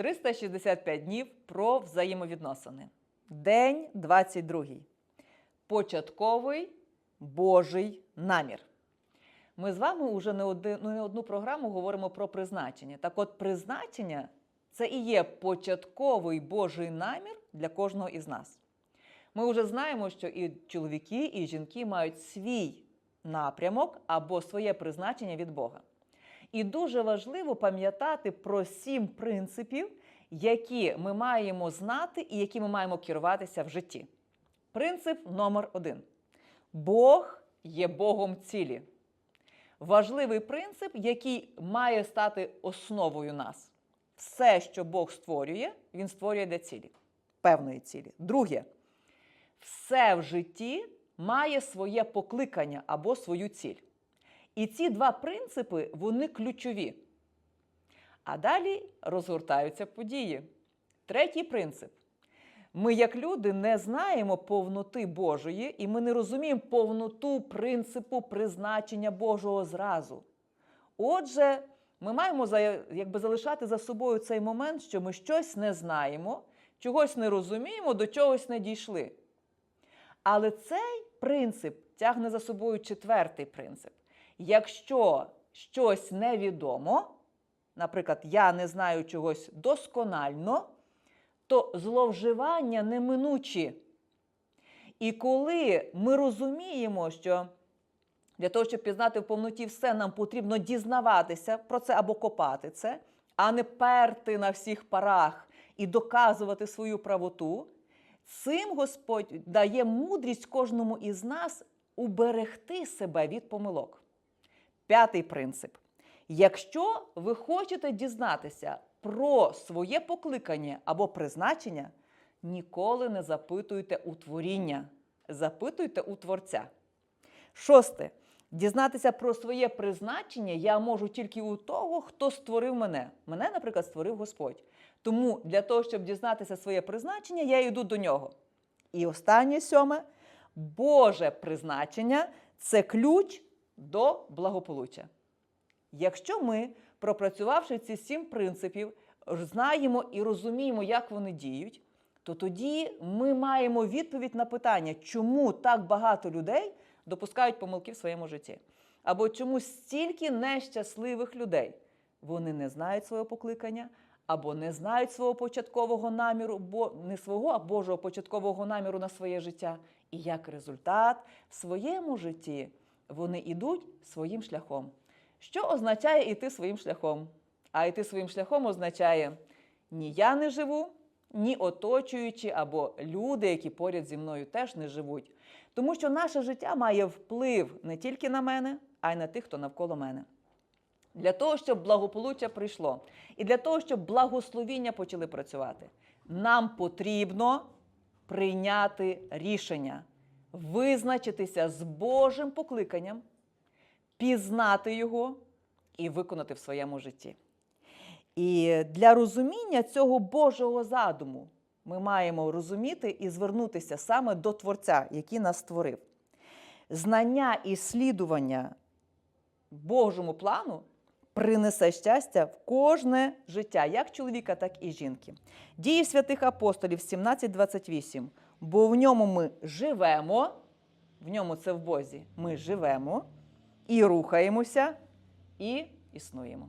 365 днів про взаємовідносини. День 22. Початковий Божий намір. Ми з вами вже не, один, ну, не одну програму говоримо про призначення. Так от, призначення це і є початковий Божий намір для кожного із нас. Ми вже знаємо, що і чоловіки, і жінки мають свій напрямок або своє призначення від Бога. І дуже важливо пам'ятати про сім принципів, які ми маємо знати і які ми маємо керуватися в житті. Принцип номер один: Бог є Богом цілі. Важливий принцип, який має стати основою нас. Все, що Бог створює, Він створює для цілі, певної цілі. Друге, все в житті має своє покликання або свою ціль. І ці два принципи вони ключові. А далі розгортаються події. Третій принцип. Ми, як люди, не знаємо повноти Божої, і ми не розуміємо повноту принципу призначення Божого зразу. Отже, ми маємо якби, залишати за собою цей момент, що ми щось не знаємо, чогось не розуміємо, до чогось не дійшли. Але цей принцип тягне за собою четвертий принцип. Якщо щось невідомо, наприклад, я не знаю чогось досконально, то зловживання неминучі. І коли ми розуміємо, що для того, щоб пізнати в повноті все, нам потрібно дізнаватися про це або копати це, а не перти на всіх парах і доказувати свою правоту, цим Господь дає мудрість кожному із нас уберегти себе від помилок. П'ятий принцип. Якщо ви хочете дізнатися про своє покликання або призначення, ніколи не запитуйте у творіння, запитуйте у Творця. Шосте. Дізнатися про своє призначення я можу тільки у того, хто створив мене. Мене, наприклад, створив Господь. Тому для того, щоб дізнатися своє призначення, я йду до нього. І останнє сьоме Боже призначення це ключ до благополуччя. Якщо ми, пропрацювавши ці сім принципів, знаємо і розуміємо, як вони діють, то тоді ми маємо відповідь на питання, чому так багато людей допускають помилки в своєму житті. Або чому стільки нещасливих людей вони не знають свого покликання, або не знають свого початкового наміру, бо не свого, а Божого початкового наміру на своє життя. І як результат в своєму житті вони йдуть своїм шляхом. Що означає йти своїм шляхом? А йти своїм шляхом означає ні я не живу, ні оточуючі або люди, які поряд зі мною теж не живуть. Тому що наше життя має вплив не тільки на мене, а й на тих, хто навколо мене. Для того, щоб благополуччя прийшло, і для того, щоб благословіння почали працювати, нам потрібно прийняти рішення, визначитися з Божим покликанням, пізнати його і виконати в своєму житті. І для розуміння цього Божого задуму ми маємо розуміти і звернутися саме до Творця, який нас створив. Знання і слідування Божому плану принесе щастя в кожне життя, як чоловіка, так і жінки. Дії святих апостолів 17.28. Бо в ньому ми живемо, в ньому це в Бозі, ми живемо і рухаємося, і існуємо.